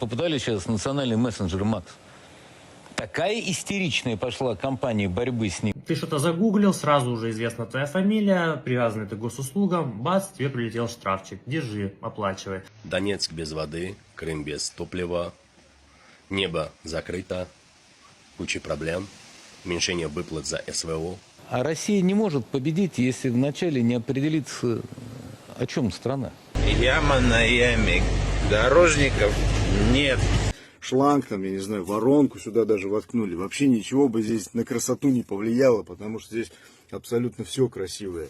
Попытались сейчас национальный мессенджер Макс. Такая истеричная пошла кампания борьбы с ним. Ты что-то загуглил, сразу уже известна твоя фамилия, привязанный ты к госуслугам, бац, тебе прилетел штрафчик. Держи, оплачивай. Донецк без воды, Крым без топлива, небо закрыто, куча проблем, уменьшение выплат за СВО. А Россия не может победить, если вначале не определится, о чем страна. Яма на яме. Дорожников нет. шланг, там, я не знаю, воронку сюда даже воткнули. Вообще ничего бы здесь на красоту не повлияло, потому что здесь абсолютно все красивое.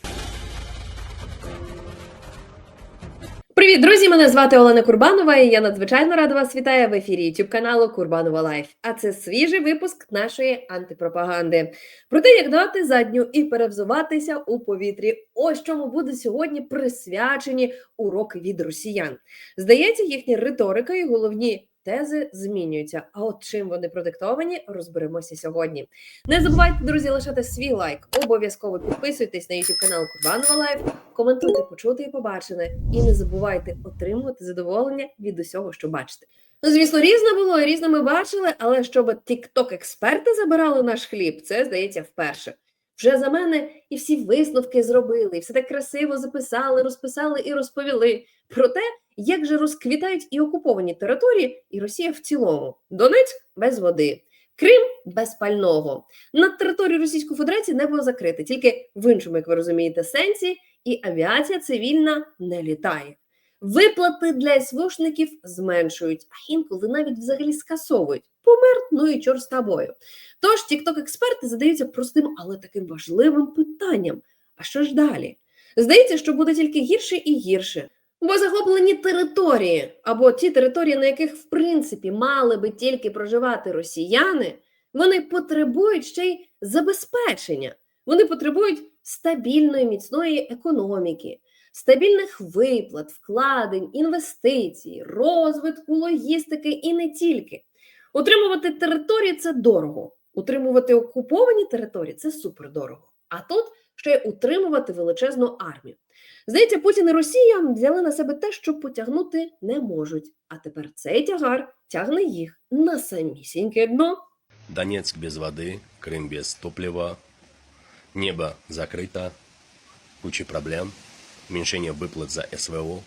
Привіт, друзі! Мене звати Олена Курбанова, і я надзвичайно рада вас вітаю в ефірі YouTube каналу Курбанова Лайф. А це свіжий випуск нашої антипропаганди про те, як дати задню і перевзуватися у повітрі. Ось чому буде сьогодні присвячені уроки від росіян. Здається, їхня риторика і головні тези змінюються. А от чим вони продиктовані, розберемося сьогодні. Не забувайте, друзі, лишати свій лайк. Обов'язково підписуйтесь на YouTube канал Курбанова Лайф, коментуйте, почути і побачене. І не забувайте отримувати задоволення від усього, що бачите. Ну, звісно, різне було, і різне ми бачили, але щоб тікток експерти забирали наш хліб, це здається вперше. Вже за мене і всі висновки зробили, і все так красиво записали, розписали і розповіли про те, як же розквітають і окуповані території, і Росія в цілому. Донецьк без води, Крим без пального. Над територією Російської Федерації небо закрите, тільки в іншому, як ви розумієте, сенсі, і авіація цивільна не літає. Виплати для СВОшників зменшують, а інколи навіть взагалі скасовують. Помер, ну і чор з тобою. Тож тікток-експерти задаються простим, але таким важливим питанням: а що ж далі? Здається, що буде тільки гірше і гірше. Бо захоплені території, або ті території, на яких в принципі мали би тільки проживати росіяни, вони потребують ще й забезпечення. Вони потребують стабільної міцної економіки, стабільних виплат, вкладень, інвестицій, розвитку, логістики і не тільки. Утримувати території це дорого. Утримувати окуповані території це супердорого. А тут ще й утримувати величезну армію. Здається, Путін і Росія взяли на себе те, що потягнути не можуть. А тепер цей тягар тягне їх на самісіньке дно. Донецк без воды, Крым без топлива, небо закрыто, куча проблем, уменьшение выплат за СВО.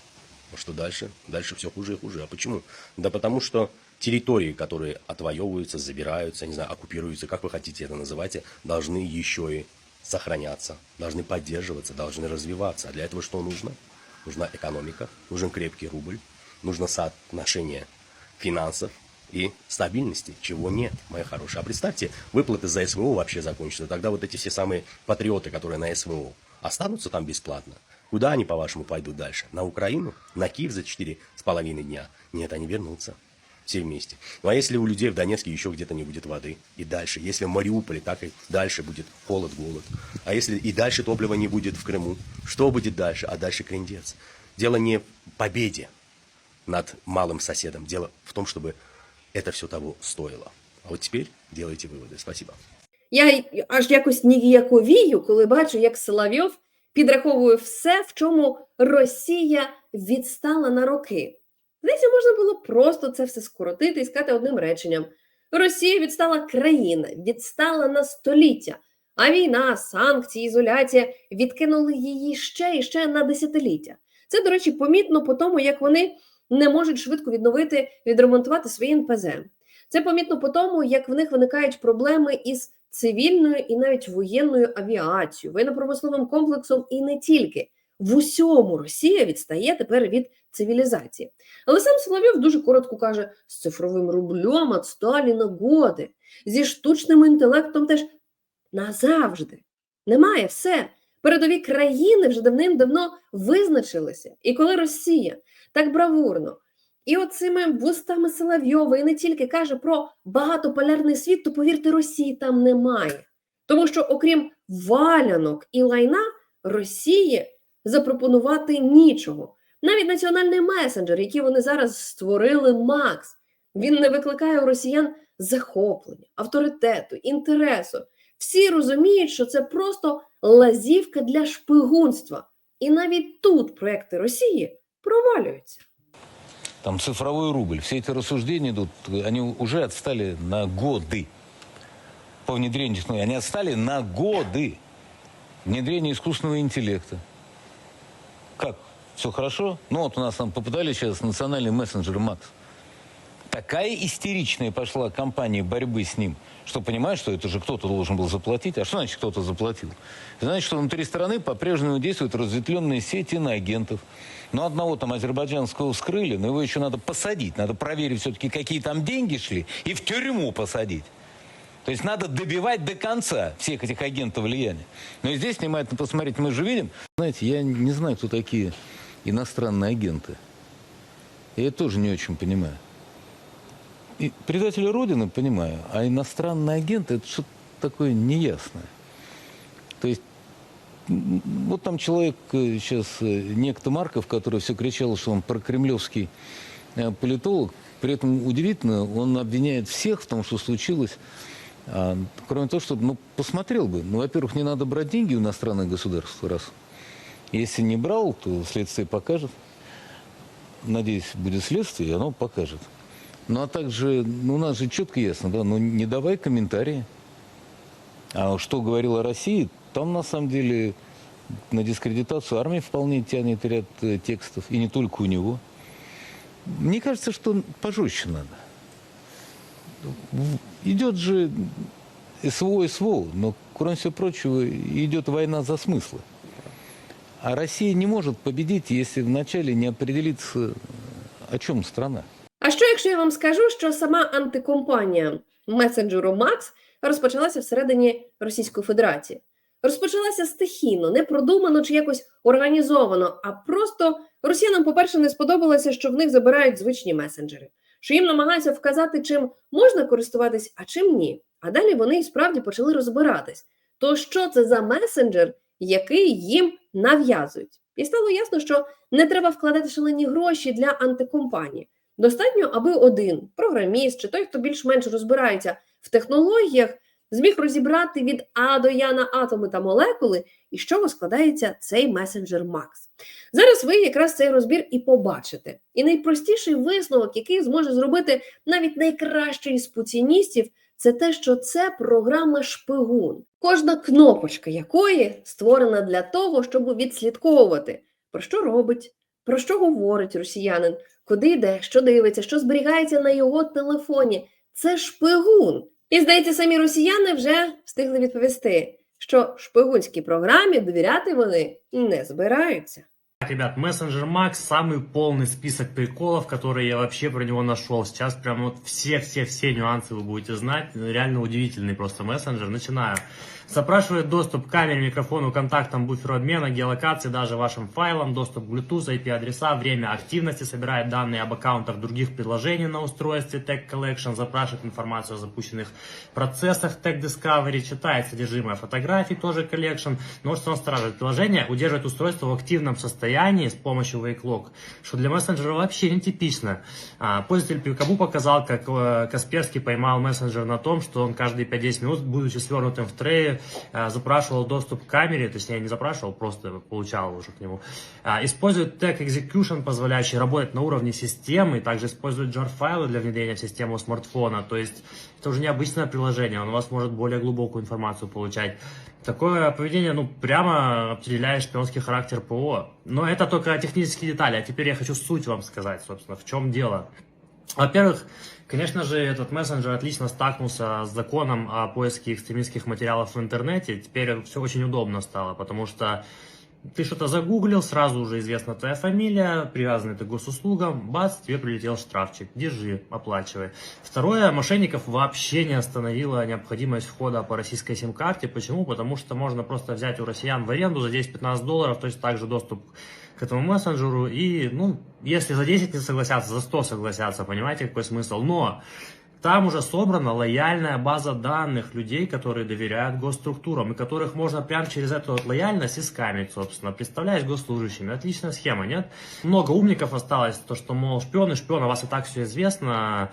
А что дальше? Дальше все хуже и хуже. А почему? Да потому что территории, которые отвоевываются, забираются, не знаю, оккупируются, как вы хотите это называйте, должны еще и сохраняться, должны поддерживаться, должны развиваться. А для этого что нужно? Нужна экономика, нужен крепкий рубль, нужно соотношение финансов и стабильности, чего нет, моя хорошая. А представьте, выплаты за СВО вообще закончатся. Тогда вот эти все самые патриоты, которые на СВО, останутся там бесплатно. Куда они, по-вашему, пойдут дальше? На Украину? На Киев за четыре с половиной дня? Нет, они вернутся. Все вместе. Ну а если у людей в Донецке еще где-то не будет воды? И дальше. Если в Мариуполе, так и дальше будет холод, голод. А если и дальше топлива не будет в Крыму? Что будет дальше? А дальше крендец. Дело не в победе над малым соседом. Дело в том, чтобы это все того стоило. А вот теперь делайте выводы. Спасибо. Я й- аж якось ніяковію, коли бачу, як Соловйов підраховує все, в чому Росія відстала на роки. Здається, можна було просто це все скоротити і сказати одним реченням: Росія відстала країна, відстала на століття, а війна, санкції, ізоляція відкинули її ще і ще на десятиліття. Це, до речі, помітно по тому, як вони не можуть швидко відновити, відремонтувати свої НПЗ. Це помітно по тому, як в них виникають проблеми із цивільною і навіть воєнною авіацією, воєнно-промисловим комплексом і не тільки. В усьому Росія відстає тепер від цивілізації. Але сам Соловйов дуже коротко каже: з цифровим рублем от Сталіна годи, зі штучним інтелектом теж назавжди. Немає все. Передові країни вже давним-давно визначилися. І коли Росія так бравурно і оцими вустами Соловйова, і не тільки каже про багатополярний світ, то повірте, Росії там немає. Тому що, окрім валянок і лайна, Росії запропонувати нічого. Навіть національний месенджер, який вони зараз створили, Макс, він не викликає у росіян захоплення, авторитету, інтересу. Всі розуміють, що це просто лазівка для шпигунства. І навіть тут проекти Росії провалюються. там цифровой рубль. Все эти рассуждения идут, они уже отстали на годы по внедрению технологий. Они отстали на годы внедрения искусственного интеллекта. Как? Все хорошо? Ну вот у нас там попытались сейчас национальный мессенджер Макс. Такая истеричная пошла кампания борьбы с ним, что понимаешь, что это же кто-то должен был заплатить. А что значит кто-то заплатил? Значит, что внутри страны по-прежнему действуют разветвленные сети на агентов. Ну, одного там азербайджанского вскрыли, но его еще надо посадить. Надо проверить все-таки, какие там деньги шли, и в тюрьму посадить. То есть надо добивать до конца всех этих агентов влияния. Но и здесь внимательно посмотреть, мы же видим. Знаете, я не знаю, кто такие иностранные агенты. Я тоже не очень понимаю. И предатели Родины понимаю, а иностранный агент это что-то такое неясное. То есть вот там человек сейчас, некто Марков, который все кричал, что он прокремлевский э, политолог, при этом удивительно, он обвиняет всех в том, что случилось, А, кроме того, чтобы, ну, посмотрел бы. Ну, во-первых, не надо брать деньги у иностранных государств, раз. Если не брал, то следствие покажет. Надеюсь, будет следствие, и оно покажет. Ну, а также, ну, у нас же четко ясно, да, ну, не давай комментарии. А что говорил о России, там, на самом деле, на дискредитацию армии вполне тянет ряд э, текстов, и не только у него. Мне кажется, что пожестче надо. Идет же СВО СВО, но, кроме всего прочего, идет война за смыслы. А Россия не может победить, если вначале не определится, о чем страна. А що, якщо я вам скажу, що сама антикомпанія месенджеру Макс розпочалася всередині Російської Федерації? Розпочалася стихійно, не продумано чи якось організовано, а просто росіянам, по-перше, не сподобалося, що в них забирають звичні месенджери, що їм намагаються вказати, чим можна користуватись, а чим ні. А далі вони і справді почали розбиратись. То що це за месенджер, який їм нав'язують? І стало ясно, що не треба вкладати шалені гроші для антикомпанії. Достатньо, аби один програміст чи той, хто більш-менш розбирається в технологіях, зміг розібрати від А до Я на атоми та молекули, і з чого складається цей месенджер Макс. Зараз ви якраз цей розбір і побачите. І найпростіший висновок, який зможе зробити навіть найкращий з путіністів, це те, що це програма шпигун, кожна кнопочка якої створена для того, щоб відслідковувати, про що робить, про що говорить росіянин, куди йде, що дивиться, що зберігається на його телефоні. Це шпигун. І здається, самі росіяни вже встигли відповісти, що шпигунській програмі довіряти вони не збираються. Ребят, мессенджер Макс самый полный список приколов, которые я вообще про него нашел. Сейчас прям вот все-все-все нюансы вы будете знать. Реально удивительный просто мессенджер. Начинаю. Запрашивает доступ к камере, микрофону, контактам, буферу обмена, геолокации, даже вашим файлам, доступ к Bluetooth, IP-адреса, время активности, собирает данные об аккаунтах других приложений на устройстве Tag Collection, запрашивает информацию о запущенных процессах Tag Discovery, читает содержимое фотографий, тоже Collection, но что он страживает приложение, удерживает устройство в активном состоянии с помощью WakeLock, что для мессенджера вообще нетипично. А, Пользователь Пикабу показал, как э, Касперский поймал мессенджер на том, что он каждые 5-10 минут, будучи свернутым в трее, э, запрашивал доступ к камере, точнее не запрашивал, просто получал уже к нему. А, Использует Tag Execution, позволяющий работать на уровне системы, также использует jar-файлы для внедрения в систему смартфона, то есть это уже необычное приложение, он у вас может более глубокую информацию получать. Такое поведение, ну, прямо определяет шпионский характер ПО. Но это только технические детали, а теперь я хочу суть вам сказать, собственно, в чем дело. Во-первых, конечно же, этот мессенджер отлично стакнулся с законом о поиске экстремистских материалов в интернете. Теперь все очень удобно стало, потому что ты что-то загуглил, сразу уже известна твоя фамилия, привязанный ты к госуслугам, бац, тебе прилетел штрафчик, держи, оплачивай. Второе, мошенников вообще не остановила необходимость входа по российской сим-карте. Почему? Потому что можно просто взять у россиян в аренду за 10-15 долларов, то есть также доступ к этому мессенджеру. И, ну, если за 10 не согласятся, за 100 согласятся, понимаете, какой смысл? Но там уже собрана лояльная база данных людей, которые доверяют госструктурам, и которых можно прямо через эту вот лояльность и скамить, собственно, представляешь госслужащими. Отличная схема, нет? Много умников осталось, то, что, мол, шпионы, шпионы, у вас и так все известно,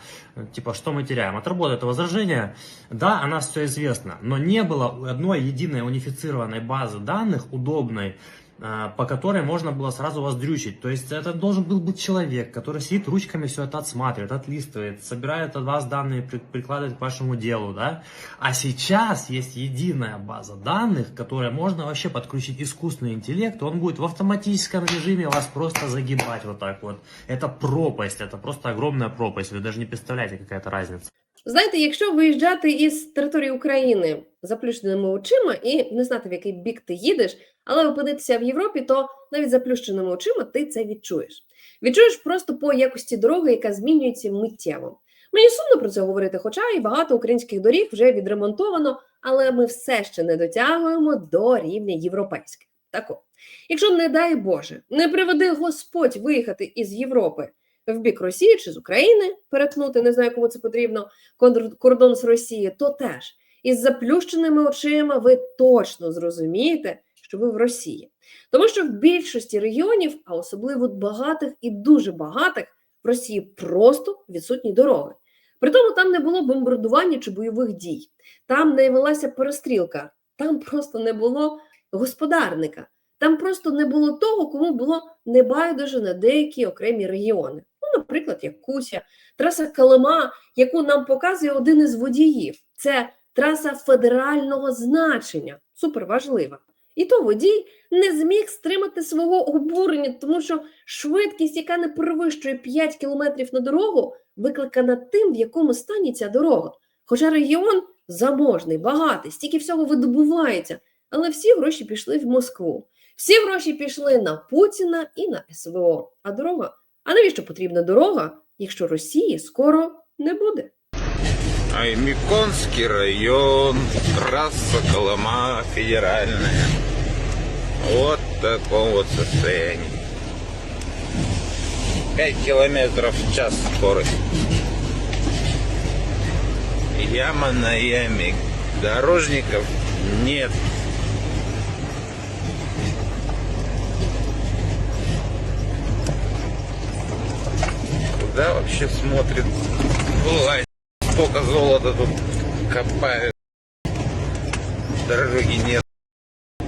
типа, что мы теряем? Отработает это возражение. Да, о нас все известно, но не было одной единой унифицированной базы данных, удобной, по которой можно было сразу вас дрючить. То есть это должен был быть человек, который сидит ручками все это отсматривает, отлистывает, собирает от вас данные, при- прикладывает к вашему делу, да. А сейчас есть единая база данных, которая можно вообще подключить искусственный интеллект, он будет в автоматическом режиме вас просто загибать вот так вот. Это пропасть, это просто огромная пропасть, вы даже не представляете, какая это разница. Знаєте, якщо виїжджати із території України заплющеними очима і не знати, в який бік ти їдеш, але опинитися в Європі, то навіть заплющеними очима ти це відчуєш. Відчуєш просто по якості дороги, яка змінюється миттєво. Мені сумно про це говорити, хоча і багато українських доріг вже відремонтовано, але ми все ще не дотягуємо до рівня європейських. Так якщо, не дай Боже, не приведи Господь виїхати із Європи в бік Росії чи з України, перетнути, не знаю, кому це потрібно, кор- кордон з Росії, то теж із заплющеними очима ви точно зрозумієте, що ви в Росії. Тому що в більшості регіонів, а особливо багатих і дуже багатих, в Росії просто відсутні дороги. При тому там не було бомбардування чи бойових дій, там не велася перестрілка, там просто не було господарника, там просто не було того, кому було небайдуже на деякі окремі регіони. Ну, наприклад, як Куся, траса Калима, яку нам показує один із водіїв. Це траса федерального значення, суперважлива. І то водій не зміг стримати свого обурення, тому що швидкість, яка не перевищує 5 км на дорогу, викликана тим, в якому стані ця дорога. Хоча регіон заможний, багатий, стільки всього видобувається, але всі гроші пішли в Москву. Всі гроші пішли на Путіна і на СВО. А дорога? А навіщо потрібна дорога, якщо Росії скоро не буде? Аймиконский район, трасса Колыма федеральная. Вот в таком вот состоянии. 5 километров в час скорость. Яма на яме. Дорожников нет. Куда вообще смотрит власть? Сколько золота тут копают. Дороги нет. Ну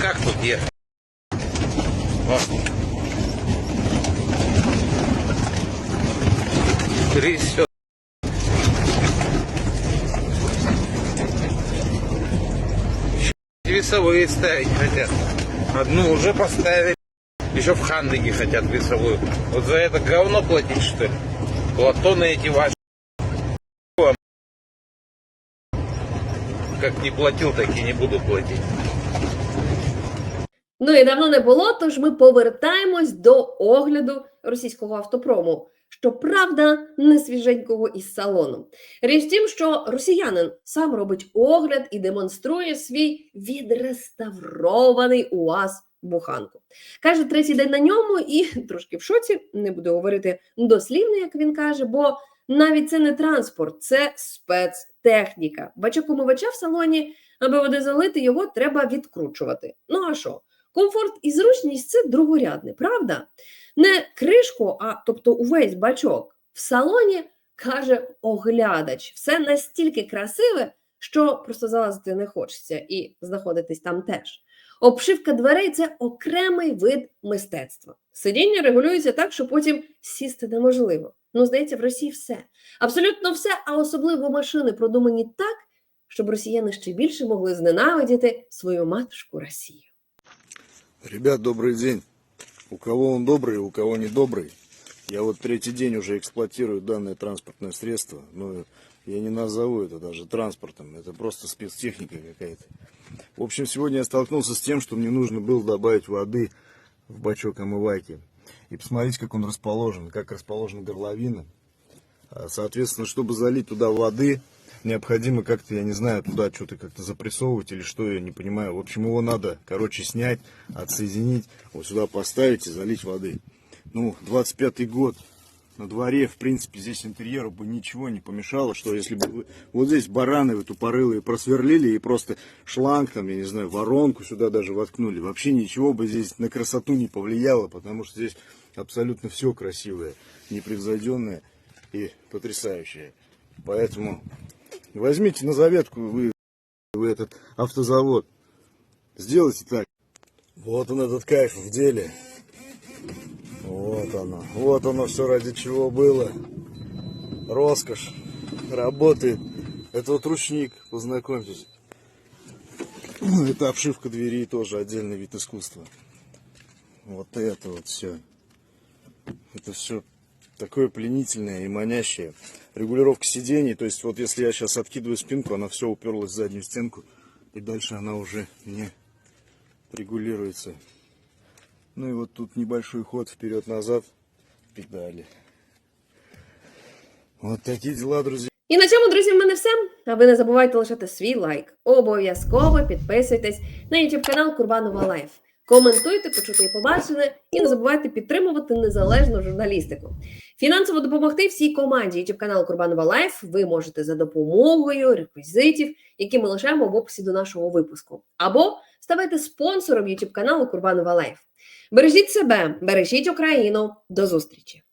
как тут ехать? Вот. Трясет. Весовые ставить хотят. Одну уже поставили. Еще в Хандыге хотят весовую. Вот за это говно платить, что ли? Платоны эти ваши. Как не платил, так и не буду платить. Ну і давно не було, тож ми повертаємось до огляду російського автопрому. Щоправда, не свіженького із салону. Річ в тім, що росіянин сам робить огляд і демонструє свій відреставрований УАЗ буханку. Каже, третій день на ньому і трошки в шоці, не буду говорити дослівно, як він каже, бо навіть це не транспорт, це спецтехніка. Бачок умивача в салоні, аби води залити, його треба відкручувати. Ну а що? Комфорт і зручність це другорядне, правда? Не кришку, а тобто увесь бачок. В салоні каже оглядач. Все настільки красиве, що просто залазити не хочеться і знаходитись там теж. Обшивка дверей це окремий вид мистецтва. Сидіння регулюється так, що потім сісти неможливо. Ну, здається, в Росії все. Абсолютно все, а особливо машини продумані так, щоб росіяни ще більше могли зненавидіти свою матушку Росію. Ребят, добрый день. У кого он добрый, у кого не добрый. Я вот третий день уже эксплуатирую данное транспортное средство. Но я не назову это даже транспортом. Это просто спецтехника какая-то. В общем, сегодня я столкнулся с тем, что мне нужно было добавить воды в бачок омывайки. И посмотрите, как он расположен, как расположена горловина. А, Соответственно, чтобы залить туда воды, необходимо как-то, я не знаю, туда что-то как-то запрессовывать или что, я не понимаю. В общем, его надо, короче, снять, отсоединить, вот сюда поставить и залить воды. Ну, 25-й год, на дворе, в принципе, здесь интерьеру бы ничего не помешало, что если бы вы- вот здесь бараны вы тупорылые просверлили и просто шланг там, я не знаю, воронку сюда даже воткнули, вообще ничего бы здесь на красоту не повлияло, потому что здесь абсолютно все красивое, непревзойденное и потрясающее. Поэтому возьмите на заветку, вы вы этот автозавод. Сделайте так. Вот он этот кайф в деле. Вот оно. Вот оно все ради чего было. Роскошь. Работает. Это вот ручник, познакомьтесь. Это обшивка двери тоже отдельный вид искусства. Вот это вот все. Это все такое пленительное и манящее. Регулировка сидений, то есть вот если я сейчас откидываю спинку, она все уперлась в заднюю стенку, и дальше она уже не регулируется. Ну и вот тут небольшой ход вперед-назад, педали. Вот такие дела, друзья. І на цьому, друзі, в мене все. А ви не забувайте лишати свій лайк. Обов'язково підписуйтесь на YouTube канал Курбанова Лайф. Коментуйте, почути і побачили, і не забувайте підтримувати незалежну журналістику. Фінансово допомогти всій команді YouTube каналу Курбанова Лайф ви можете за допомогою реквізитів, які ми лишаємо в описі до нашого випуску, або ставайте спонсором YouTube каналу Курбанова Лайф. Бережіть себе, бережіть Україну. До зустрічі!